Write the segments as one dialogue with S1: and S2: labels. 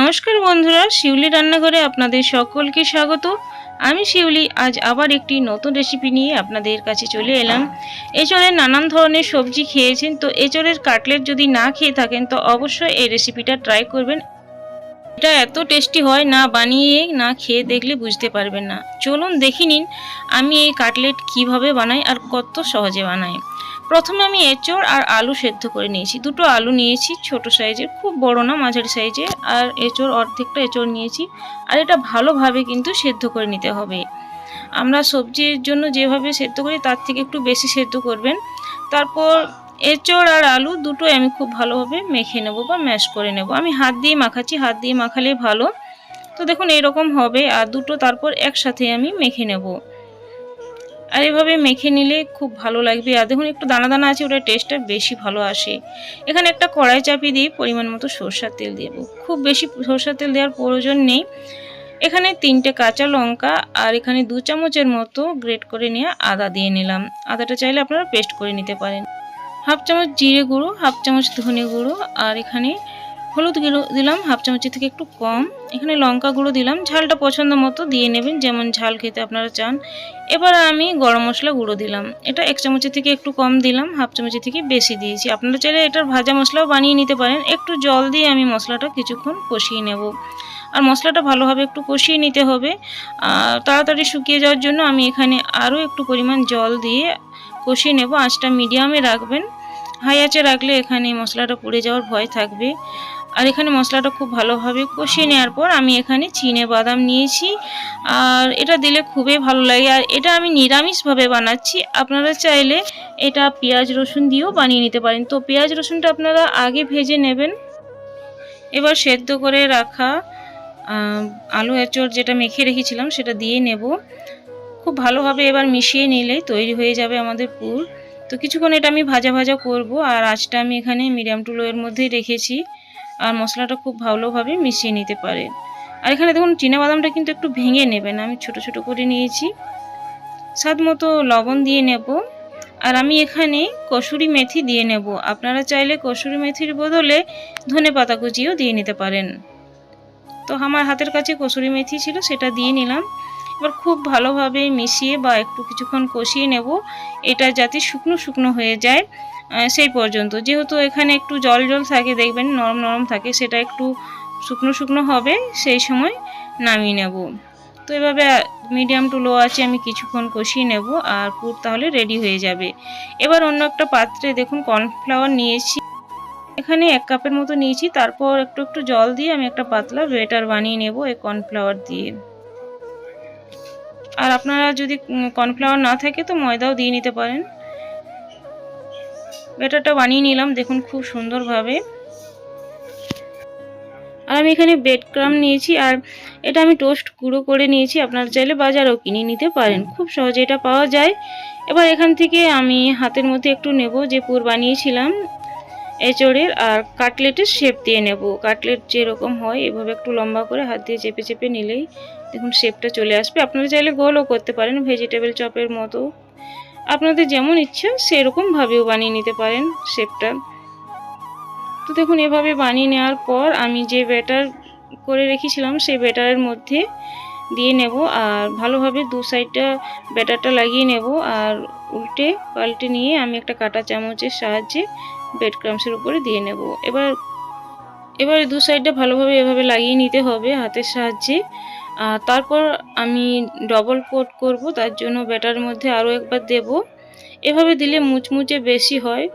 S1: নমস্কার বন্ধুরা, শিউলি রান্নাঘরে আপনাদের সকলকে স্বাগত। আমি শিউলি, আজ আবার একটি নতুন রেসিপি নিয়ে আপনাদের কাছে চলে এলাম। এচড়ের নানান ধরনের সবজি খেয়েছেন, তো এচড়ের কাটলেট যদি না খেয়ে থাকেন, তো অবশ্যই এই রেসিপিটা ট্রাই করবেন। এটা এত টেস্টি হয়, না বানিয়ে, না খেয়ে দেখলে বুঝতে পারবেন না। চলুন দেখে নিন, আমি এই কাটলেট কীভাবে বানাই আর কত সহজে বানাই। প্রথমে আমি এঁচড় আর আলু সেদ্ধ করে নিয়েছি। দুটো আলু নিয়েছি, ছোট সাইজের, খুব বড় না, মাঝারি সাইজের। আর এঁচড়, অর্ধেকটা এঁচড় নিয়েছি। আর এটা ভালোভাবে কিন্তু সেদ্ধ করে নিতে হবে। আমরা সবজির জন্য যেভাবে সেদ্ধ করি, তার থেকে একটু বেশি সেদ্ধ করবেন। তারপর এঁচড় আর আলু দুটোই আমি খুব ভালোভাবে মেখে নেব বা ম্যাশ করে নেব। আমি হাত দিয়ে মাখাচ্ছি, হাত দিয়ে মাখালে ভালো। তো দেখুন, এরকম হবে। আর দুটো তারপর একসাথে আমি মেখে নেব। আর এভাবে মেখে নিলে খুব ভালো লাগবে। আর দেখুন, একটু দানা দানা আছে, ওটার টেস্টটা বেশি ভালো আসে। এখানে একটা কড়াই চাপিয়ে দিয়ে পরিমাণ মতো সরষার তেল দেবো। খুব বেশি সরষার তেল দেওয়ার প্রয়োজন নেই। এখানে তিনটে কাঁচা লঙ্কা আর এখানে দু চামচের মতো গ্রেট করে নিয়ে আদা দিয়ে নিলাম। আদাটা চাইলে আপনারা পেস্ট করে নিতে পারেন। হাফ চামচ জিরে গুঁড়ো, হাফ চামচ ধনে গুঁড়ো আর এখানে হলুদ গুঁড়ো দিলাম, হাফ চামচের থেকে একটু কম। এখানে লঙ্কা গুঁড়ো দিলাম, ঝালটা পছন্দ মতো দিয়ে নেবেন, যেমন ঝাল খেতে আপনারা চান। এবার আমি গরম মশলা গুঁড়ো দিলাম। এটা এক চামচের থেকে একটু কম দিলাম, হাফ চামচের থেকে বেশি দিয়েছি। আপনারা চাইলে এটার ভাজা মশলাও বানিয়ে নিতে পারেন। একটু জল দিয়ে আমি মশলাটা কিছুক্ষণ কষিয়ে নেব। আর মশলাটা ভালোভাবে একটু কষিয়ে নিতে হবে। তাড়াতাড়ি শুকিয়ে যাওয়ার জন্য আমি এখানে আরও একটু পরিমাণ জল দিয়ে কষিয়ে নেব। আঁচটা মিডিয়ামে রাখবেন। হাই আঁচে রাখলে এখানে মশলাটা পুড়ে যাওয়ার ভয় থাকবে। আর এখানে মশলাটা খুব ভালোভাবে কষিয়ে নেওয়ার পর আমি এখানে চিনে বাদাম নিয়েছি। আর এটা দিলে খুবই ভালো লাগে। আর এটা আমি নিরামিষভাবে বানাচ্ছি। আপনারা চাইলে এটা পেঁয়াজ, রসুন দিয়েও বানিয়ে নিতে পারেন। তো পেঁয়াজ, রসুনটা আপনারা আগে ভেজে নেবেন। এবার সেদ্ধ করে রাখা আলু এঁচড় যেটা মেখে রেখেছিলাম সেটা দিয়ে নেব। খুব ভালোভাবে এবার মিশিয়ে নিলেই তৈরি হয়ে যাবে আমাদের পুর। তো কিছুক্ষণ এটা আমি ভাজা ভাজা করব। আর আঁচটা আমি এখানে মিডিয়াম টু লোয়ের মধ্যেই রেখেছি। আর মশলাটা খুব ভালোভাবে মিশিয়ে নিতে পারে। আর এখানে দেখুন বাদামটা কিন্তু একটু ভেঙে নেবেন। আমি ছোট ছোট করে নিয়েছি। স্বাদ মতো লবণ দিয়ে নেব। আর আমি এখানে কসুরি মেথি দিয়ে নেব। আপনারা চাইলে কসুরি মেথির বদলে ধনে পাতা কুচিও দিয়ে নিতে পারেন। তো আমার হাতের কাছে কসুরি মেথি ছিল, সেটা দিয়ে নিলাম। এবার খুব ভালোভাবে মিশিয়ে বা একটু কিছুক্ষণ কষিয়ে নেব। এটা যাতে শুকনো শুকনো হয়ে যায়। সেই পর্যন্ত। যেহেতু এখানে একটু জল জল থাকে, দেখবেন নরম নরম থাকে, সেটা একটু শুকনো শুকনো হবে, সেই সময় নামিয়ে নেব। তো এভাবে মিডিয়াম টু লো আছে আমি কিছুক্ষণ কষিয়ে নেব, আর পুর তাহলে রেডি হয়ে যাবে। এবার অন্য একটা পাত্রে দেখুন কর্নফ্লাওয়ার নিয়েছি। এখানে এক কাপের মতো নিয়েছি, তারপর একটু একটু জল দিয়ে আমি একটা পাতলা বেটার বানিয়ে নেব এই কর্নফ্লাওয়ার দিয়ে। আর আপনারা যদি কর্নফ্লাওয়ার না থাকে তো ময়দাও দিয়ে নিতে পারেন। ব্যাটারটা বানিয়ে নিলাম, দেখুন খুব সুন্দরভাবে। আর আমি এখানে বেড ক্রাম নিয়েছি, আর এটা আমি টোস্ট গুঁড়ো করে নিয়েছি, আপনারা চাইলে বাজারেও কিনে নিতে পারেন, খুব সহজে এটা পাওয়া যায়। এবার এখান থেকে আমি হাতের মধ্যে একটু নেব, যে পুর বানিয়েছিলাম, এচড়ের, আর কাটলেটের শেপ দিয়ে নেব। কাটলেট যেরকম হয়, এভাবে একটু লম্বা করে হাত দিয়ে চেপে চেপে নিলেই দেখুন শেপটা চলে আসবে। আপনারা চাইলে গোলও করতে পারেন ভেজিটেবল চপের মতো। আপনাদের যেমন ইচ্ছা সেরকমভাবেও বানিয়ে নিতে পারেন শেপটা। তো দেখুন, এভাবে বানিয়ে নেওয়ার পর আমি যে ব্যাটার করে রেখেছিলাম, সেই ব্যাটারের মধ্যে দিয়ে নেব আর ভালোভাবে দু সাইডটা ব্যাটারটা লাগিয়ে নেব আর উল্টে পাল্টে নিয়ে আমি একটা কাটা চামচের সাহায্যে ব্রেড ক্রামসের উপরে দিয়ে নেব। এবার এবার দু সাইডটা ভালোভাবে এভাবে লাগিয়ে নিতে হবে হাতের সাহায্যে। তারপর আমি ডবল কোট করব, তার জন্য ব্যাটার মধ্যে আরও একবার দেব। এভাবে দিলে মুচমুচে বেশি হয়,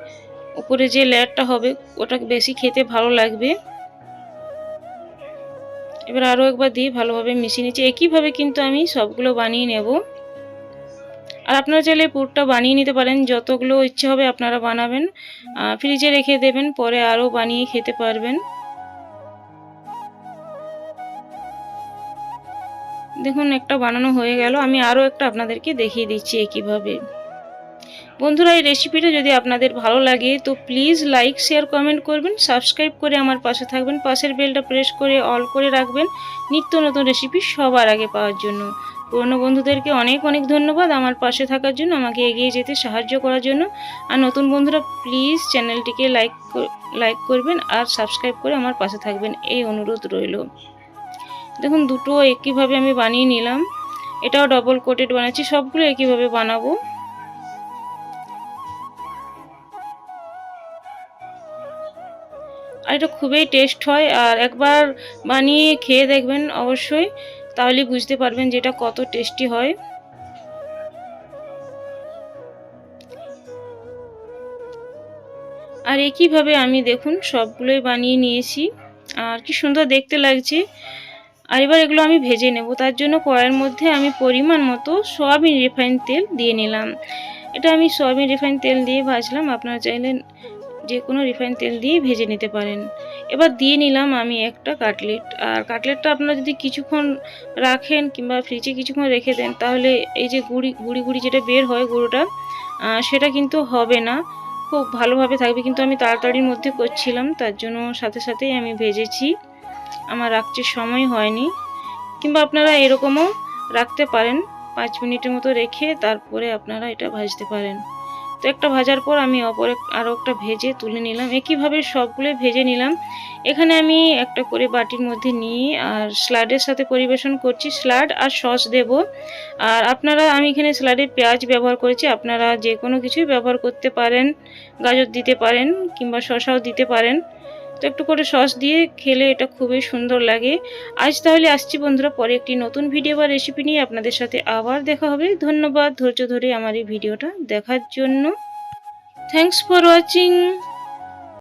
S1: উপরে যে লেয়ারটা হবে, ওটা বেশি খেতে ভালো লাগবে। এবার আরও একবার দিয়ে ভালোভাবে মিশিয়ে নিচ্ছি। একইভাবে কিন্তু আমি সবগুলো বানিয়ে নেব। আর আপনারা চাইলে পুরটা বানিয়ে নিতে পারেন, যতগুলো ইচ্ছে হবে আপনারা বানাবেন। ফ্রিজে রেখে দেবেন, পরে আরও বানিয়ে খেতে পারবেন। দেখুন, একটা বানানো হয়ে গেল। আমি আরও একটা আপনাদেরকে দেখিয়ে দিচ্ছি একইভাবে বন্ধুরা, এই রেসিপিটা যদি আপনাদের ভালো লাগে, তো প্লিজ লাইক শেয়ার কমেন্ট করবেন সাবস্ক্রাইব করে আমার পাশে থাকবেন, পাশের বেলটা প্রেস করে অল করে রাখবেন, নিত্য নতুন রেসিপি সবার আগে পাওয়ার জন্য। পুরনো বন্ধুদেরকে অনেক অনেক ধন্যবাদ আমার পাশে থাকার জন্য, আমাকে এগিয়ে যেতে সাহায্য করার জন্য। আর নতুন বন্ধুরা প্লিজ চ্যানেলটিকে লাইক লাইক করবেন আর সাবস্ক্রাইব করে আমার পাশে থাকবেন, এই অনুরোধ রইল। দেখুন, দুটো একইভাবে আমি বানিয়ে নিলাম। এটাও ডবল কোটেড বানাচ্ছি, সবগুলো একইভাবে বানাবো। আর এটা খুবই টেস্ট হয়, আর একবার বানিয়ে খেয়ে দেখবেন অবশ্যই তাহলে বুঝতে পারবেন যে এটা কত টেস্টি হয়। আর একইভাবে আমি দেখুন, সবগুলোই বানিয়ে নিয়েছি। আর কি সুন্দর দেখতে লাগছে। আর এবার এগুলো আমি ভেজে নেব। তার জন্য কড়াইয়ের মধ্যে আমি পরিমাণ মতো সয়াবিন রিফাইন তেল দিয়ে নিলাম। এটা আমি সয়াবিন রিফাইন তেল দিয়ে ভাজলাম। আপনারা চাইলে যে কোনো রিফাইন তেল দিয়ে ভেজে নিতে পারেন। এবার দিয়ে নিলাম আমি একটা কাটলেট। আর কাটলেটটা আপনারা যদি কিছুক্ষণ রাখেন কিংবা ফ্রিজে কিছুক্ষণ রেখে দেন, তাহলে এই যে গুড়ি গুড়ি গুড়ি যেটা বের হয় গুঁড়োটা সেটা কিন্তু হবে না। খুব ভালোভাবে থাকবে। কিন্তু আমি তাড়াতাড়ির মধ্যে করছিলাম, তার জন্য সাথে সাথেই আমি ভেজেছি। আমার রাখতে সময় হয়নি। কিংবা আপনারা এরকমও রাখতে পারেন, পাঁচ মিনিটের মতো রেখে তারপরে আপনারা এটা ভাজতে পারেন। তো একটা ভাজার পর আমি অপর আরও একটা ভেজে তুলে নিলাম। একইভাবে সবগুলো ভেজে নিলাম? এখানে আমি একটা করে বাটির মধ্যে নিয়ে আর স্লাডের সাথে পরিবেশন করছি। স্লাড আর সস দেব। আর আপনারা, আমি এখানে স্লাডে পেঁয়াজ ব্যবহার করেছি। আপনারা যে কোনো কিছুই ব্যবহার করতে পারেন, গাজর দিতে পারেন কিংবা শসাও দিতে পারেন। তো একটু করে সস দিয়ে খেলে এটা খুবই সুন্দর লাগে। আজ তাহলে আসছি বন্ধুরা পরে একটি নতুন ভিডিও বা রেসিপি নিয়ে আপনাদের সাথে আবার দেখা হবে। ধন্যবাদ ধৈর্য ধরে আমার এই ভিডিওটা দেখার জন্য। Thanks for watching